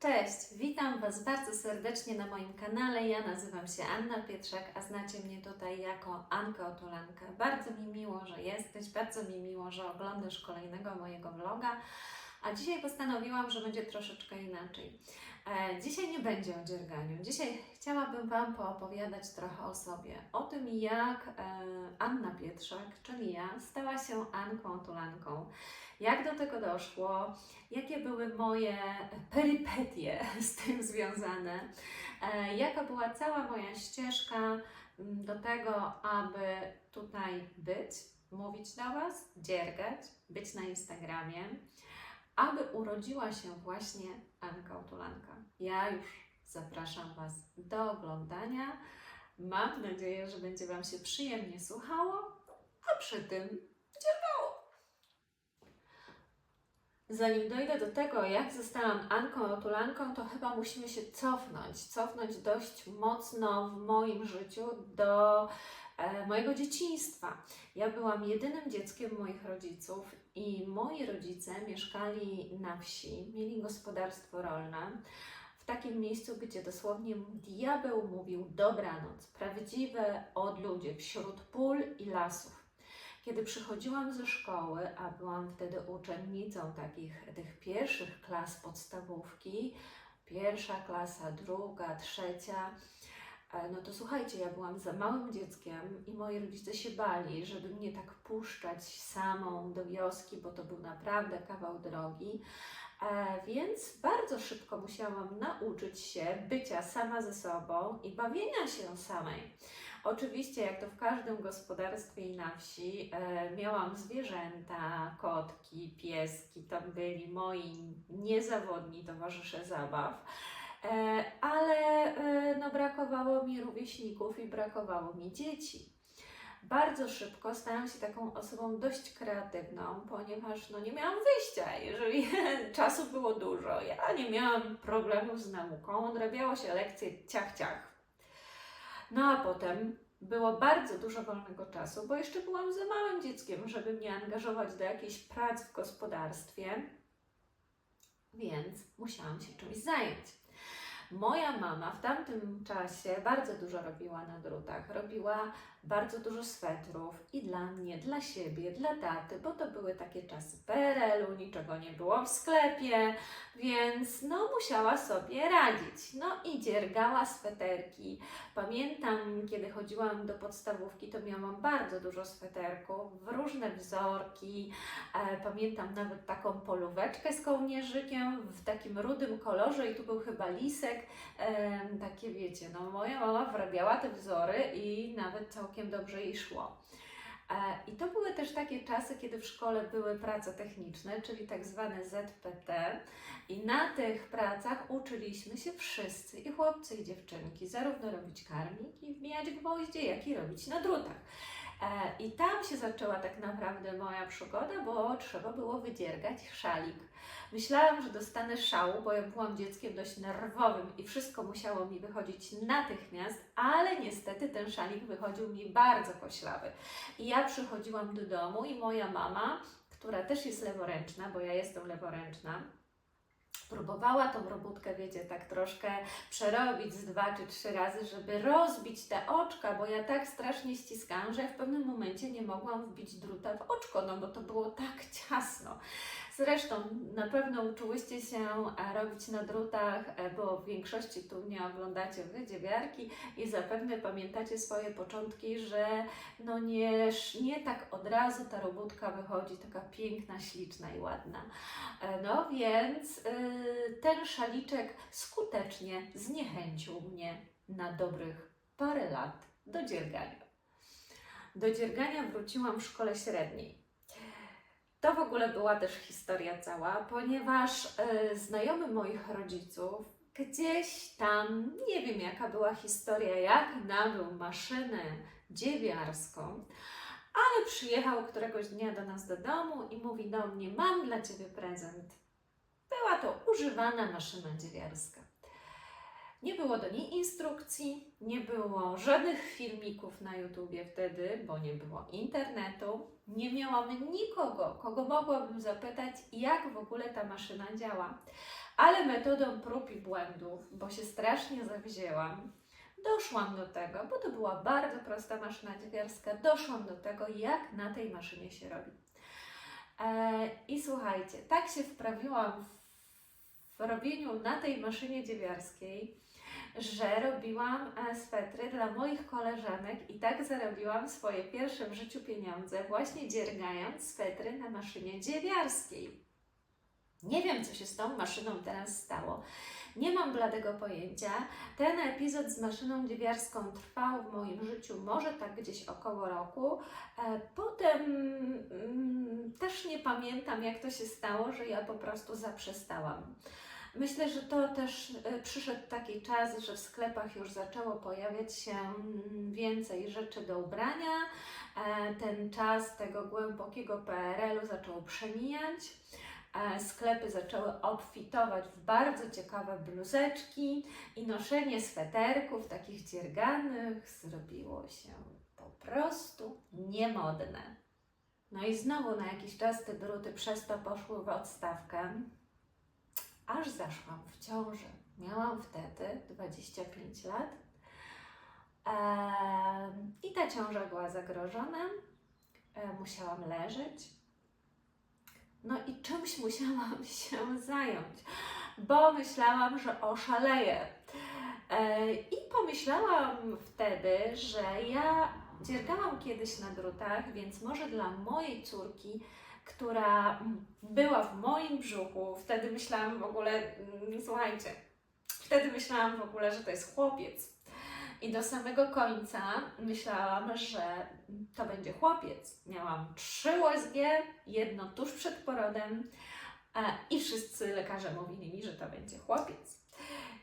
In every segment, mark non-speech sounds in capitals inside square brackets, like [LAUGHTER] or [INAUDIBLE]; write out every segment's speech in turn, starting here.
Cześć, witam Was bardzo serdecznie na moim kanale. Ja nazywam się Anna Pietrzak, a znacie mnie tutaj jako Anka Otulanka. Bardzo mi miło, że jesteś, bardzo mi miło, że oglądasz kolejnego mojego vloga. A dzisiaj postanowiłam, że będzie troszeczkę inaczej. E, dzisiaj nie będzie o dzierganiu. Dzisiaj chciałabym Wam poopowiadać trochę o sobie. O tym, jak e, Anna Pietrzak, czyli ja, stała się Anką Otulanką. Jak do tego doszło, jakie były moje perypetie [LAUGHS] z tym związane, e, jaka była cała moja ścieżka mm, do tego, aby tutaj być, mówić do Was, dziergać, być na Instagramie, aby urodziła się właśnie Anka Otulanka. Ja już zapraszam Was do oglądania. Mam nadzieję, że będzie Wam się przyjemnie słuchało, a przy tym Zanim dojdę do tego, jak zostałam Anką Otulanką, to chyba musimy się cofnąć. Cofnąć dość mocno w moim życiu do e, mojego dzieciństwa. Ja byłam jedynym dzieckiem moich rodziców i moi rodzice mieszkali na wsi, mieli gospodarstwo rolne. W takim miejscu, gdzie dosłownie diabeł mówił dobranoc, prawdziwe odludzie wśród pól i lasów. Kiedy przychodziłam ze szkoły, a byłam wtedy uczennicą takich tych pierwszych klas podstawówki, pierwsza klasa, druga, trzecia, e, no to słuchajcie, ja byłam za małym dzieckiem i moi rodzice się bali, żeby mnie tak puszczać samą do wioski, bo to był naprawdę kawał drogi. E, więc bardzo szybko musiałam nauczyć się bycia sama ze sobą i bawienia się samej. Oczywiście, jak to w każdym gospodarstwie i na wsi, e, miałam zwierzęta, kotki, pieski, tam byli moi niezawodni towarzysze zabaw. E, ale e, no, brakowało mi rówieśników i brakowało mi dzieci. Bardzo szybko stałam się taką osobą dość kreatywną, ponieważ no, nie miałam wyjścia. Jeżeli [LAUGHS] czasu było dużo, ja nie miałam problemów z nauką, odrabiało się lekcje ciach, ciach. No a potem było bardzo dużo wolnego czasu, bo jeszcze byłam za małym dzieckiem, żeby mnie angażować do jakiejś prac w gospodarstwie, więc musiałam się czymś zająć. Moja mama w tamtym czasie bardzo dużo robiła na drutach. Robiła bardzo dużo swetrów i dla mnie, dla siebie, dla taty, bo to były takie czasy PRL-u, niczego nie było w sklepie, więc no musiała sobie radzić. No i dziergała sweterki. Pamiętam, kiedy chodziłam do podstawówki, to miałam bardzo dużo sweterków w różne wzorki. E, pamiętam nawet taką polóweczkę z kołnierzykiem w takim rudym kolorze i tu był chyba lisek. Takie wiecie, no moja mama wrabiała te wzory i nawet całkiem dobrze jej szło. E, I to były też takie czasy, kiedy w szkole były prace techniczne, czyli tak zwane ZPT. I na tych pracach uczyliśmy się wszyscy, i chłopcy, i dziewczynki, zarówno robić karmik i wbijać gwoździe, jak i robić na drutach. E, I tam się zaczęła tak naprawdę moja przygoda, bo trzeba było wydziergać szalik. Myślałam, że dostanę szału, bo ja byłam dzieckiem dość nerwowym i wszystko musiało mi wychodzić natychmiast, ale niestety ten szalik wychodził mi bardzo koślawy. I ja przychodziłam do domu i moja mama, która też jest leworęczna, bo ja jestem leworęczna, próbowała tą robótkę, wiecie, tak troszkę przerobić z dwa czy trzy razy, żeby rozbić te oczka, bo ja tak strasznie ściskałam, że w pewnym momencie nie mogłam wbić druta w oczko, no bo to było tak ciasno. Zresztą na pewno uczyłyście się e, robić na drutach, e, bo w większości tu nie oglądacie wy dziewiarki i zapewne pamiętacie swoje początki, że no nie, nie tak od razu ta robótka wychodzi taka piękna, śliczna i ładna. E, No więc yy, ten szaliczek skutecznie zniechęcił mnie na dobrych parę lat do dziergania. Do dziergania wróciłam w szkole średniej. To w ogóle była też historia cała, ponieważ e, znajomy moich rodziców gdzieś tam, nie wiem jaka była historia, jak nabył maszynę dziewiarską, ale przyjechał któregoś dnia do nas do domu i mówi do mnie: Mam dla ciebie prezent. Była to używana maszyna dziewiarska. Nie było do niej instrukcji, nie było żadnych filmików na YouTubie wtedy, bo nie było internetu. Nie miałam nikogo, kogo mogłabym zapytać, jak w ogóle ta maszyna działa. ale metodą prób i błędów, bo się strasznie zawzięłam, doszłam do tego, bo to była bardzo prosta maszyna dziewiarska, doszłam do tego, jak na tej maszynie się robi. E, I słuchajcie, tak się wprawiłam w robieniu na tej maszynie dziewiarskiej, że robiłam e, swetry dla moich koleżanek i tak zarobiłam swoje pierwsze w życiu pieniądze, właśnie dziergając swetry na maszynie dziewiarskiej. Nie wiem, co się z tą maszyną teraz stało. Nie mam bladego pojęcia. Ten epizod z maszyną dziewiarską trwał w moim życiu może tak gdzieś około roku. E, Potem mm, też nie pamiętam, jak to się stało, że ja po prostu zaprzestałam. Myślę, że to też e, przyszedł taki czas, że w sklepach już zaczęło pojawiać się mm, więcej rzeczy do ubrania. E, Ten czas tego głębokiego PRL-u zaczął przemijać. E, Sklepy zaczęły obfitować w bardzo ciekawe bluzeczki i noszenie sweterków takich dzierganych zrobiło się po prostu niemodne. No i znowu na jakiś czas te druty przez to poszły w odstawkę aż zaszłam w ciążę. Miałam wtedy 25 lat Em, i ta ciąża była zagrożona. E, musiałam leżeć. No i czymś musiałam [LAUGHS] się zająć, bo myślałam, że oszaleję. E, I pomyślałam wtedy, że ja dziergałam kiedyś na drutach, więc może dla mojej córki która była w moim brzuchu. Wtedy myślałam w ogóle, mm, słuchajcie, wtedy myślałam w ogóle, że to jest chłopiec. I do samego końca myślałam, że to będzie chłopiec. Miałam trzy USG, jedno tuż przed porodem e, i wszyscy lekarze mówili mi, że to będzie chłopiec.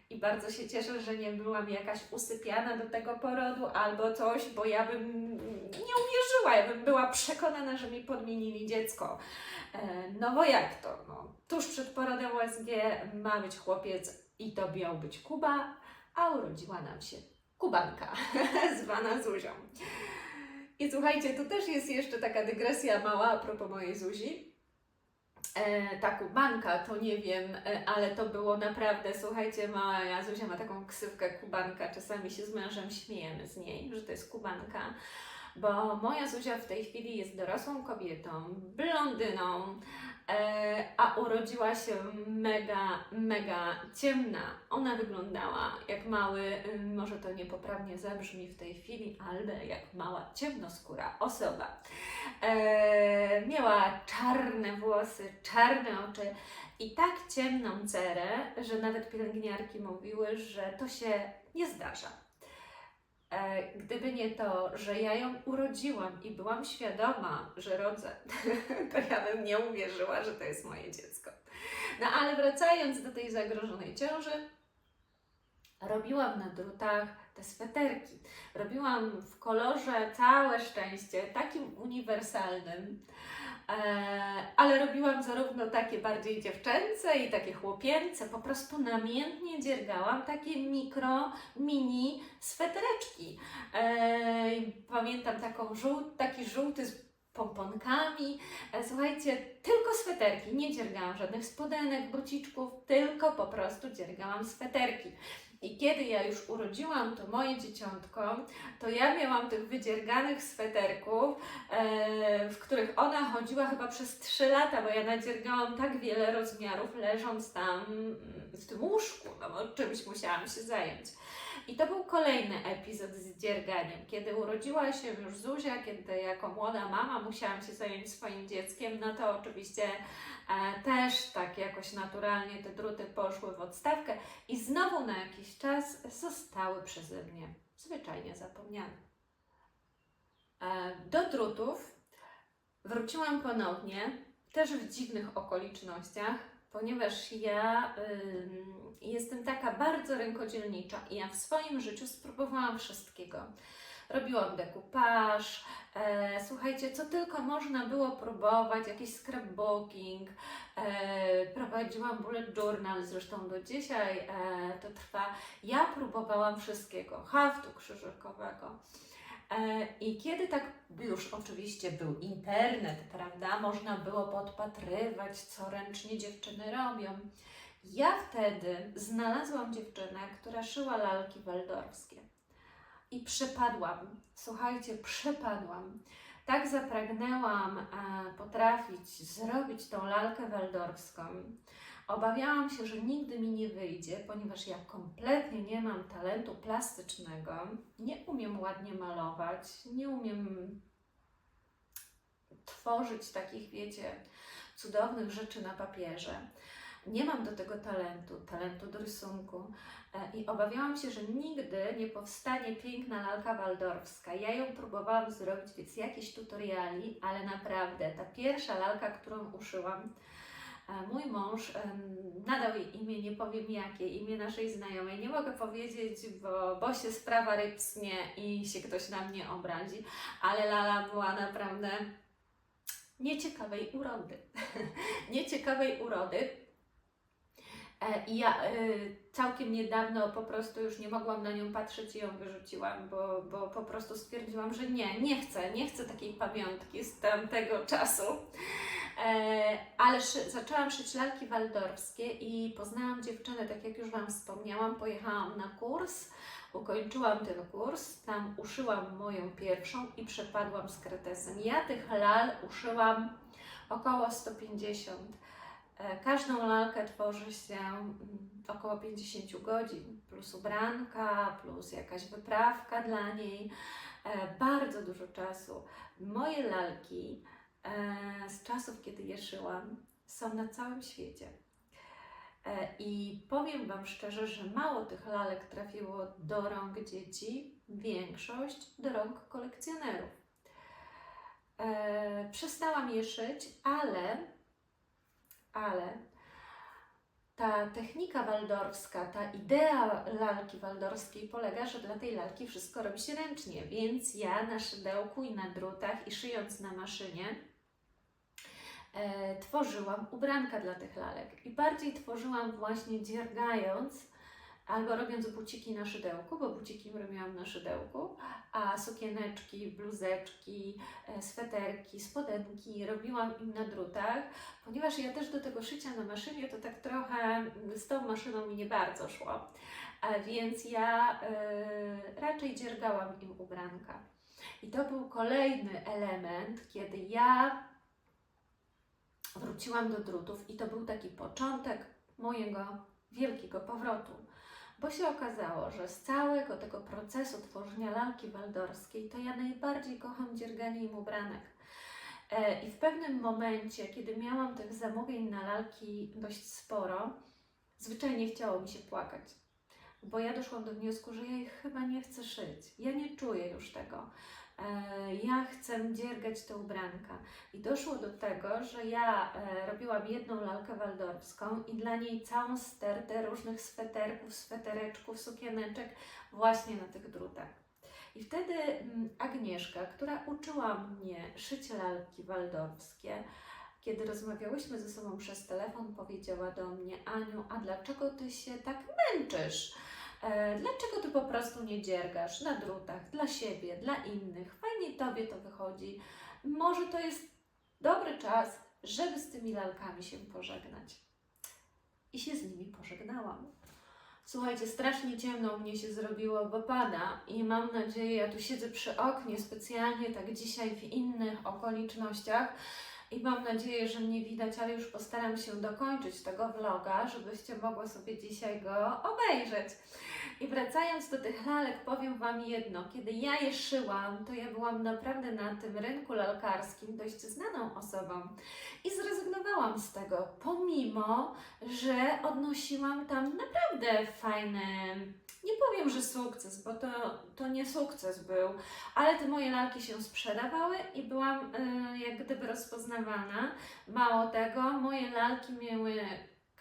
I bardzo się cieszę, że nie byłam jakaś usypiana do tego porodu albo coś, bo ja bym nie uwierzyła, ja bym była przekonana, że mi podmienili dziecko. E, No bo jak to? No, tuż przed porodem USG ma być chłopiec i to miał być Kuba, a urodziła nam się Kubanka, [LAUGHS] zwana Zuzią. I słuchajcie, tu też jest jeszcze taka dygresja mała a propos mojej Zuzi e, ta kubanka, to nie wiem, e, ale to było naprawdę, słuchajcie, moja Zuzia ma taką ksywkę kubanka, czasami się z mężem śmiejemy z niej, że to jest kubanka, bo moja Zuzia w tej chwili jest dorosłą kobietą, blondyną, e, a urodziła się mega, mega ciemna. Ona wyglądała jak mały, y, może to niepoprawnie zabrzmi w tej chwili, ale jak mała, ciemnoskóra osoba. E, miała czarne włosy, czarne oczy i tak ciemną cerę, że nawet pielęgniarki mówiły, że to się nie zdarza. E, gdyby nie to, że ja ją urodziłam i byłam świadoma, że rodzę, [LAUGHS] to ja bym nie uwierzyła, że to jest moje dziecko. No ale wracając do tej zagrożonej ciąży, robiłam na drutach te sweterki. Robiłam w kolorze całe szczęście, takim uniwersalnym, ale robiłam zarówno takie bardziej dziewczęce i takie chłopięce. Po prostu namiętnie dziergałam takie mikro, mini swetereczki. E, pamiętam taką żółt, taki żółty pomponkami. E, Słuchajcie, tylko sweterki. Nie dziergałam żadnych spodenek, buciczków, tylko po prostu dziergałam sweterki. I kiedy ja już urodziłam to moje dzieciątko, to ja miałam tych wydzierganych sweterków, e, w których ona chodziła chyba przez 3 lata, bo ja nadziergałam tak wiele rozmiarów, leżąc tam w tym łóżku, no bo czymś musiałam się zająć. I to był kolejny epizod z dzierganiem. Kiedy urodziła się już Zuzia, kiedy jako młoda mama musiałam się zająć swoim dzieckiem, no to oczywiście e, też tak jakoś naturalnie te druty poszły w odstawkę i znowu na jakiś czas zostały przeze mnie zwyczajnie zapomniane. E, do drutów wróciłam ponownie, też w dziwnych okolicznościach, ponieważ ja ym, jestem taka bardzo rękodzielnicza i ja w swoim życiu spróbowałam wszystkiego. Robiłam dekupaż, e, słuchajcie, co tylko można było próbować, jakiś scrapbooking, e, prowadziłam bullet journal, zresztą do dzisiaj e, to trwa. Ja próbowałam wszystkiego, haftu krzyżykowego. E, I kiedy tak już oczywiście był internet, prawda, można było podpatrywać, co ręcznie dziewczyny robią. Ja wtedy znalazłam dziewczynę, która szyła lalki waldorfskie. I przepadłam. Słuchajcie, przepadłam. Tak zapragnęłam e, potrafić zrobić tą lalkę waldorfską. Obawiałam się, że nigdy mi nie wyjdzie, ponieważ ja kompletnie nie mam talentu plastycznego, nie umiem ładnie malować, nie umiem tworzyć takich, wiecie, cudownych rzeczy na papierze. Nie mam do tego talentu, talentu do rysunku e, i obawiałam się, że nigdy nie powstanie piękna lalka waldorfska. Ja ją próbowałam zrobić, więc jakieś tutoriali, ale naprawdę ta pierwsza lalka, którą uszyłam, mój mąż nadał jej imię, nie powiem jakie, imię naszej znajomej. Nie mogę powiedzieć, bo, bo się sprawa rypsnie i się ktoś na mnie obrazi, ale Lala była naprawdę nieciekawej urody. [LAUGHS] nieciekawej urody. E, I ja y, całkiem niedawno po prostu już nie mogłam na nią patrzeć i ją wyrzuciłam, bo, bo po prostu stwierdziłam, że nie, nie chcę, nie chcę takiej pamiątki z tamtego czasu. E, ale szy, zaczęłam szyć lalki waldorfskie i poznałam dziewczynę, tak jak już Wam wspomniałam, pojechałam na kurs, ukończyłam ten kurs, tam uszyłam moją pierwszą i przepadłam z kretesem. Ja tych lal uszyłam około 150. E, Każdą lalkę tworzy się mm, około 50 godzin, plus ubranka, plus jakaś wyprawka dla niej. E, Bardzo dużo czasu. Moje lalki z czasów, kiedy je są na całym świecie. E, I powiem Wam szczerze, że mało tych lalek trafiło do rąk dzieci, większość do rąk kolekcjonerów. E, przestałam je szyć, ale, ale ta technika waldorfska, ta idea lalki waldorskiej polega, że dla tej lalki wszystko robi się ręcznie, więc ja na szydełku i na drutach i szyjąc na maszynie e, tworzyłam ubranka dla tych lalek i bardziej tworzyłam właśnie dziergając albo robiąc buciki na szydełku, bo buciki robiłam na szydełku, a sukieneczki, bluzeczki, e, sweterki, spodenki robiłam im na drutach, ponieważ ja też do tego szycia na maszynie to tak trochę z tą maszyną mi nie bardzo szło, a więc ja e, raczej dziergałam im ubranka. I to był kolejny element, kiedy ja wróciłam do drutów i to był taki początek mojego wielkiego powrotu. Bo się okazało, że z całego tego procesu tworzenia lalki waldorskiej, to ja najbardziej kocham dzierganie im ubranek. E, I w pewnym momencie, kiedy miałam tych zamówień na lalki dość sporo, zwyczajnie chciało mi się płakać. Bo ja doszłam do wniosku, że ja ich chyba nie chcę szyć. Ja nie czuję już tego. E, Ja chcę dziergać te ubranka. I doszło do tego, że ja e, robiłam jedną lalkę waldorfską i dla niej całą stertę różnych sweterków, swetereczków, sukieneczek właśnie na tych drutach. I wtedy mm, Agnieszka, która uczyła mnie szyć lalki waldorfskie, kiedy rozmawiałyśmy ze sobą przez telefon, powiedziała do mnie: Aniu, a dlaczego ty się tak męczysz? E, Dlaczego ty po prostu nie dziergasz na drutach dla siebie, dla innych? Fajnie tobie to wychodzi. Może to jest dobry czas, żeby z tymi lalkami się pożegnać. I się z nimi pożegnałam. Słuchajcie, strasznie ciemno u mnie się zrobiło, bo pada i mam nadzieję, ja tu siedzę przy oknie specjalnie tak dzisiaj w innych okolicznościach i mam nadzieję, że mnie widać, ale już postaram się dokończyć tego vloga, żebyście mogły sobie dzisiaj go obejrzeć. I wracając do tych lalek, powiem Wam jedno. Kiedy ja je szyłam, to ja byłam naprawdę na tym rynku lalkarskim dość znaną osobą i zrezygnowałam z tego, pomimo, że odnosiłam tam naprawdę fajne, nie powiem, że sukces, bo to, to nie sukces był, ale te moje lalki się sprzedawały i byłam e, jak gdyby rozpoznawana. Mało tego, moje lalki miały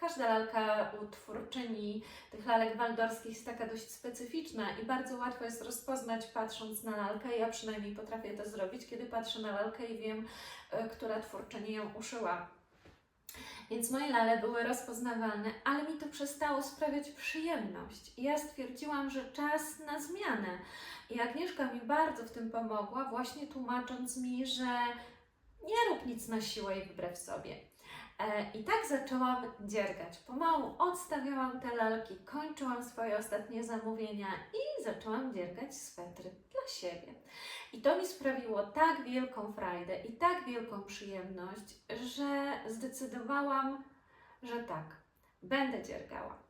Każda lalka u twórczyni tych lalek waldorskich jest taka dość specyficzna i bardzo łatwo jest rozpoznać patrząc na lalkę. Ja przynajmniej potrafię to zrobić, kiedy patrzę na lalkę i wiem, e, która twórczyni ją uszyła. Więc moje lale były rozpoznawalne, ale mi to przestało sprawiać przyjemność. Ja stwierdziłam, że czas na zmianę. I Agnieszka mi bardzo w tym pomogła, właśnie tłumacząc mi, że nie rób nic na siłę i wbrew sobie. E, I tak zaczęłam dziergać. Pomału odstawiałam te lalki, kończyłam swoje ostatnie zamówienia i zaczęłam dziergać swetry siebie. I to mi sprawiło tak wielką frajdę i tak wielką przyjemność, że zdecydowałam, że tak, będę dziergała.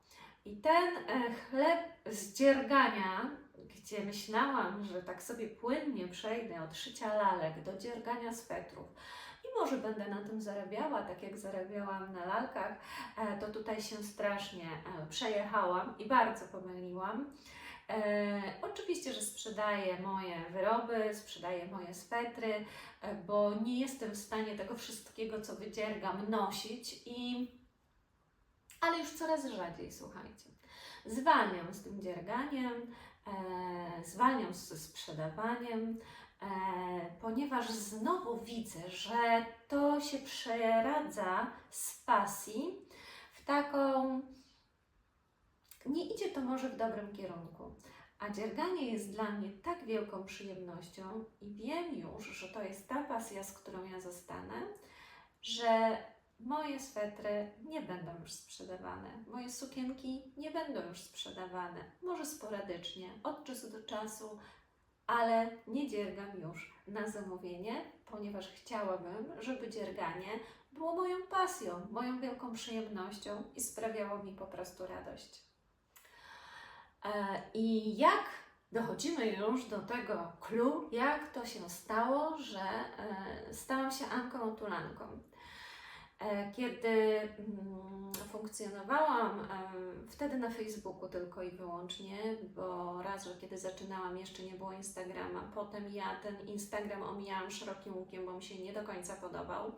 I ten e, chleb z dziergania, gdzie myślałam, że tak sobie płynnie przejdę od szycia lalek do dziergania swetrów, i może będę na tym zarabiała, tak jak zarabiałam na lalkach, e, to tutaj się strasznie e, przejechałam i bardzo pomyliłam. E, oczywiście, że sprzedaję moje wyroby, sprzedaję moje swetry, e, bo nie jestem w stanie tego wszystkiego, co wydziergam, nosić i ale już coraz rzadziej, słuchajcie. Zwalniam z tym dzierganiem, e, zwalniam ze sprzedawaniem, e, ponieważ znowu widzę, że to się przeradza z pasji w taką. Nie idzie to może w dobrym kierunku. A dzierganie jest dla mnie tak wielką przyjemnością i wiem już, że to jest ta pasja, z którą ja zostanę, że moje swetry nie będą już sprzedawane, moje sukienki nie będą już sprzedawane, może sporadycznie, od czasu do czasu, ale nie dziergam już na zamówienie, ponieważ chciałabym, żeby dzierganie było moją pasją, moją wielką przyjemnością i sprawiało mi po prostu radość. E, I jak dochodzimy już do tego clue, jak to się stało, że e, stałam się Anką Otulanką. E, Kiedy mm, funkcjonowałam em, wtedy na Facebooku tylko i wyłącznie, bo raz, że kiedy zaczynałam jeszcze nie było Instagrama, potem ja ten Instagram omijałam szerokim łukiem, bo mi się nie do końca podobał.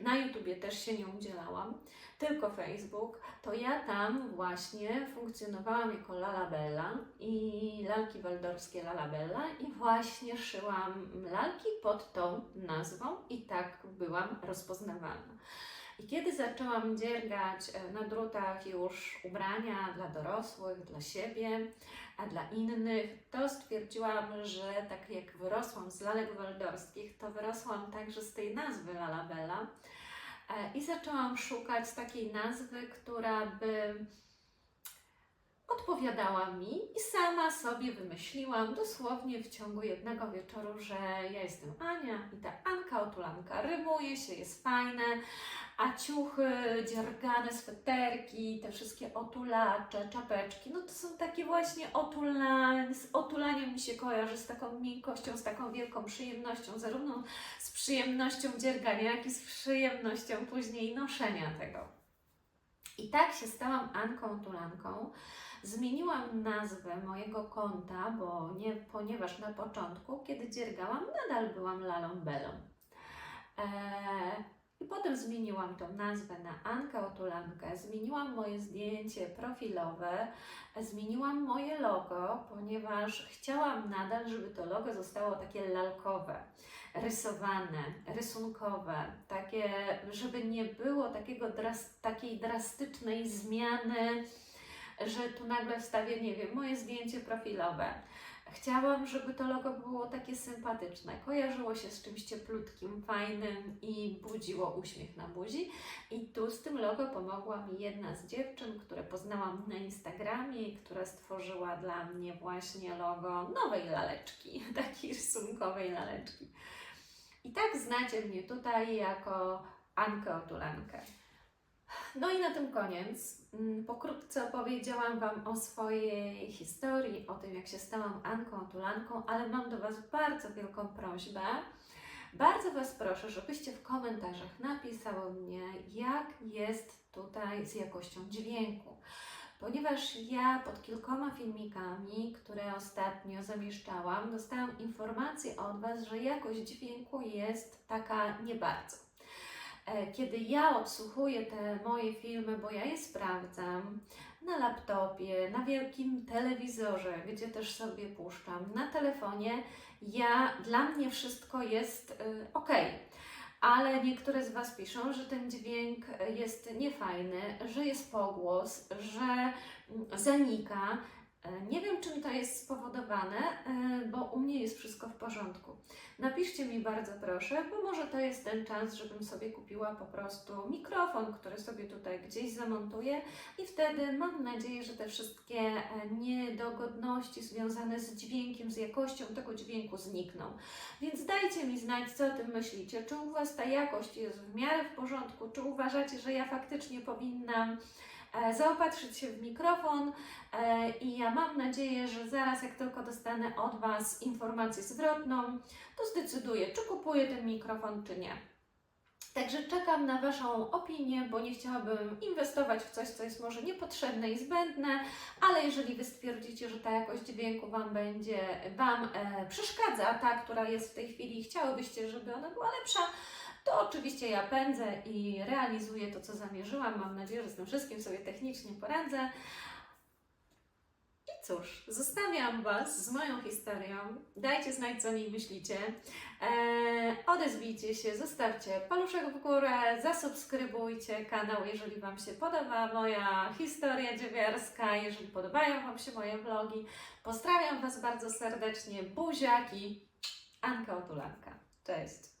Na YouTubie też się nie udzielałam, tylko Facebook, to ja tam właśnie funkcjonowałam jako Lalabella i lalki waldorskie Lalabella i właśnie szyłam lalki pod tą nazwą i tak byłam rozpoznawalna. I kiedy zaczęłam dziergać e, na drutach już ubrania dla dorosłych, dla siebie, a dla innych, to stwierdziłam, że tak jak wyrosłam z lalek waldorskich, to wyrosłam także z tej nazwy Lalabella e, i zaczęłam szukać takiej nazwy, która by odpowiadała mi i sama sobie wymyśliłam dosłownie w ciągu jednego wieczoru, że ja jestem Ania i ta Anka Otulanka rymuje się, jest fajne, a ciuchy, dziergane sweterki, te wszystkie otulacze, czapeczki, no to są takie właśnie otulanie, z otulaniem mi się kojarzy, z taką miękkością, z taką wielką przyjemnością, zarówno z przyjemnością dziergania, jak i z przyjemnością później noszenia tego. I tak się stałam Anką Otulanką. Zmieniłam nazwę mojego konta, bo nie, ponieważ na początku, kiedy dziergałam, nadal byłam Lalą Belą. Eee, I potem zmieniłam tą nazwę na Ankę Otulankę, zmieniłam moje zdjęcie profilowe, zmieniłam moje logo, ponieważ chciałam nadal, żeby to logo zostało takie lalkowe, rysowane, rysunkowe, takie, żeby nie było takiego dras, takiej drastycznej zmiany że tu nagle wstawię, nie wiem, moje zdjęcie profilowe. Chciałam, żeby to logo było takie sympatyczne, kojarzyło się z czymś cieplutkim, fajnym i budziło uśmiech na buzi. I tu z tym logo pomogła mi jedna z dziewczyn, które poznałam na Instagramie która stworzyła dla mnie właśnie logo nowej laleczki, [LAUGHS] takiej rysunkowej laleczki. I tak znacie mnie tutaj jako Ankę Otulankę. No i na tym koniec. Mm, Pokrótce opowiedziałam Wam o swojej historii, o tym, jak się stałam Anką Otulanką, ale mam do Was bardzo wielką prośbę. Bardzo Was proszę, żebyście w komentarzach napisały mnie, jak jest tutaj z jakością dźwięku. Ponieważ ja pod kilkoma filmikami, które ostatnio zamieszczałam, dostałam informację od Was, że jakość dźwięku jest taka nie bardzo. E, kiedy ja odsłuchuję te moje filmy, bo ja je sprawdzam na laptopie, na wielkim telewizorze, gdzie też sobie puszczam, na telefonie, ja, dla mnie wszystko jest ok. Ale niektóre z Was piszą, że ten dźwięk jest niefajny, że jest pogłos, że mm, zanika. E, Nie wiem, czym to jest spowodowane, e, bo u mnie jest w porządku. Napiszcie mi bardzo proszę, bo może to jest ten czas, żebym sobie kupiła po prostu mikrofon, który sobie tutaj gdzieś zamontuję i wtedy mam nadzieję, że te wszystkie e, niedogodności związane z dźwiękiem, z jakością tego dźwięku znikną. Więc dajcie mi znać, co o tym myślicie. Czy u Was ta jakość jest w miarę w porządku? Czy uważacie, że ja faktycznie powinnam zaopatrzyć się w mikrofon? E, I ja mam nadzieję, że zaraz, jak tylko dostanę od Was informację zwrotną, to zdecyduję, czy kupuję ten mikrofon, czy nie. Także czekam na Waszą opinię, bo nie chciałabym inwestować w coś, co jest może niepotrzebne i zbędne, ale jeżeli Wy stwierdzicie, że ta jakość dźwięku Wam będzie, Wam e, przeszkadza, ta, która jest w tej chwili i chciałybyście, żeby ona była lepsza, to oczywiście ja pędzę i realizuję to, co zamierzyłam. Mam nadzieję, że z tym wszystkim sobie technicznie poradzę. Cóż, zostawiam Was z moją historią. Dajcie znać, co o niej myślicie. Eee, odezwijcie się, zostawcie paluszek w górę, zasubskrybujcie kanał, jeżeli Wam się podoba moja historia dziewiarska, jeżeli podobają Wam się moje vlogi. Pozdrawiam Was bardzo serdecznie, buziaki, Anka Otulanka. Cześć!